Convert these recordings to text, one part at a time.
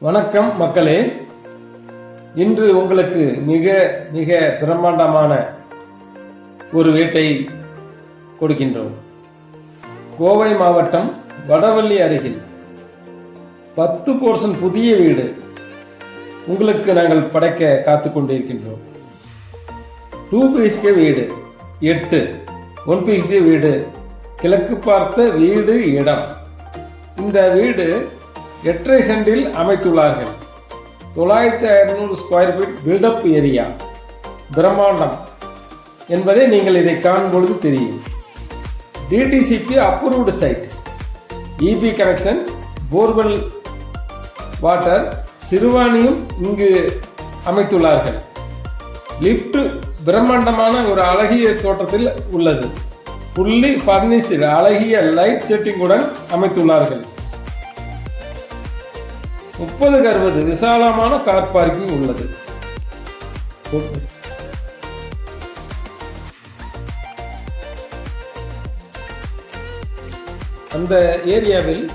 வணக்கம் மக்களே. இன்று உங்களுக்கு மிக மிக பிரம்மாண்டமான ஒரு வேட்டை கொடுக்கின்றோம். கோவை மாவட்டம் வடவள்ளி அருகில் பத்து போர்ஷன் புதிய வீடு உங்களுக்கு நாங்கள் படைக்க காத்து கொண்டிருக்கின்றோம் டூ பிஹெச்கே வீடு. எட்டு. ஒன் வீடு. கிழக்கு பார்த்த வீடு இடம். இந்த வீடு எட்டரை சென்டில் அமைத்துள்ளார்கள். தொள்ளாயிரத்தி ஐநூறு ஸ்கொயர் ஃபீட் பில்டப் ஏரியா பிரம்மாண்டம் என்பதை நீங்கள் இதை காணும்பொழுது தெரியும். DTCP approved site EB connection borewell water சிறுவாணியும் இங்கு அமைத்துள்ளார்கள். லிஃப்ட் பிரம்மாண்டமான ஒரு அழகிய தோட்டத்தில் உள்ளது. புள்ளி பர்னிஷில் அழகிய லைட் செட்டிங்குடன் அமைத்துள்ளார்கள். முப்பதுக்கு அறுபது விசாலமான கார் பார்க்கிங் உள்ளது. அந்த ஏரியாவில்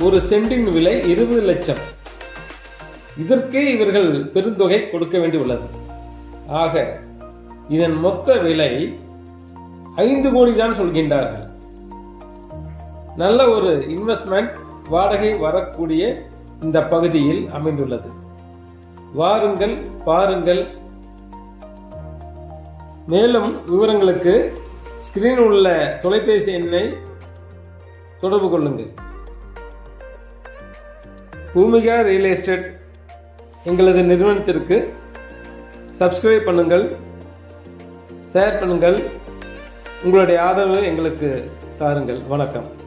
ஒரு சென்டின் விலை இருபது லட்சம். இதற்கே இவர்கள் பெருந்தொகை கொடுக்க வேண்டியுள்ளது. ஆக இதன் மொத்த விலை ஐந்து கோடி தான் சொல்கின்றார்கள். நல்ல ஒரு இன்வெஸ்ட்மெண்ட் வாடகை வரக்கூடிய இந்த பகுதியில் அமைந்துள்ளது. வாருங்கள் பாருங்கள். மேலும் விவரங்களுக்கு ஸ்கிரீன் உள்ள தொலைபேசி எண்ணை தொடர்பு கொள்ளுங்கள். பூமிகா ரியல் எஸ்டேட் எங்களது நிறுவனத்திற்கு சப்ஸ்கிரைப் பண்ணுங்கள். ஷேர் பண்ணுங்கள். உங்களுடைய ஆதரவு எங்களுக்கு தாருங்கள். வணக்கம்.